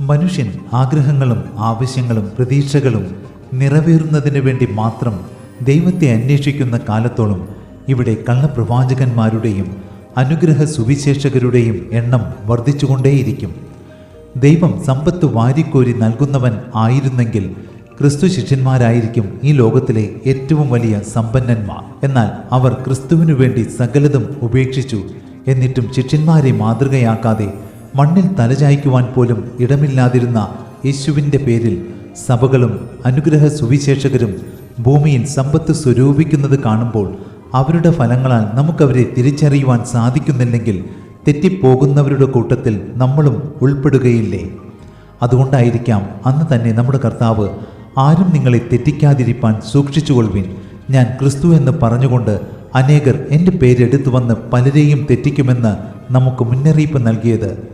മനുഷ്യൻ ആഗ്രഹങ്ങളും ആവശ്യങ്ങളും പ്രതീക്ഷകളും നിറവേറുന്നതിന് വേണ്ടി മാത്രം ദൈവത്തെ അന്വേഷിക്കുന്ന കാലത്തോളം ഇവിടെ കള്ളപ്രവാചകന്മാരുടെയും അനുഗ്രഹ സുവിശേഷകരുടെയും എണ്ണം വർദ്ധിച്ചുകൊണ്ടേയിരിക്കും. ദൈവം സമ്പത്ത് വാരിക്കോരി നൽകുന്നവൻ ആയിരുന്നെങ്കിൽ ക്രിസ്തു ശിഷ്യന്മാരായിരിക്കും ഈ ലോകത്തിലെ ഏറ്റവും വലിയ സമ്പന്നന്മാർ. എന്നാൽ അവർ ക്രിസ്തുവിനു വേണ്ടി സകലതും ഉപേക്ഷിച്ചു എന്നിട്ടും ശിഷ്യന്മാരെ മാതൃകയാക്കാതെ മണ്ണിൽ തലചായ്ക്കുവാൻ പോലും ഇടമില്ലാതിരുന്ന യേശുവിന്റെ പേരിൽ സഭകളും അനുഗ്രഹ സുവിശേഷകരും ഭൂമിയിൽ സമ്പത്ത് സ്വരൂപിക്കുന്നത് കാണുമ്പോൾ അവരുടെ ഫലങ്ങളാൽ നമുക്കവരെ തിരിച്ചറിയുവാൻ സാധിക്കുന്നില്ലെങ്കിൽ തെറ്റിപ്പോകുന്നവരുടെ കൂട്ടത്തിൽ നമ്മളും ഉൾപ്പെടുകയില്ലേ? അതുകൊണ്ടായിരിക്കാം അന്ന് തന്നെ നമ്മുടെ കർത്താവ് ആരും നിങ്ങളെ തെറ്റിക്കാതിരിപ്പാൻ സൂക്ഷിച്ചുകൊള്ളുവിൻ. ഞാൻ ക്രിസ്തു എന്ന് പറഞ്ഞുകൊണ്ട് അനേകർ എന്റെ പേരെടുത്തു വന്ന് പലരെയും തെറ്റിക്കുമെന്ന് നമുക്ക് മുന്നറിയിപ്പ് നൽകിയത്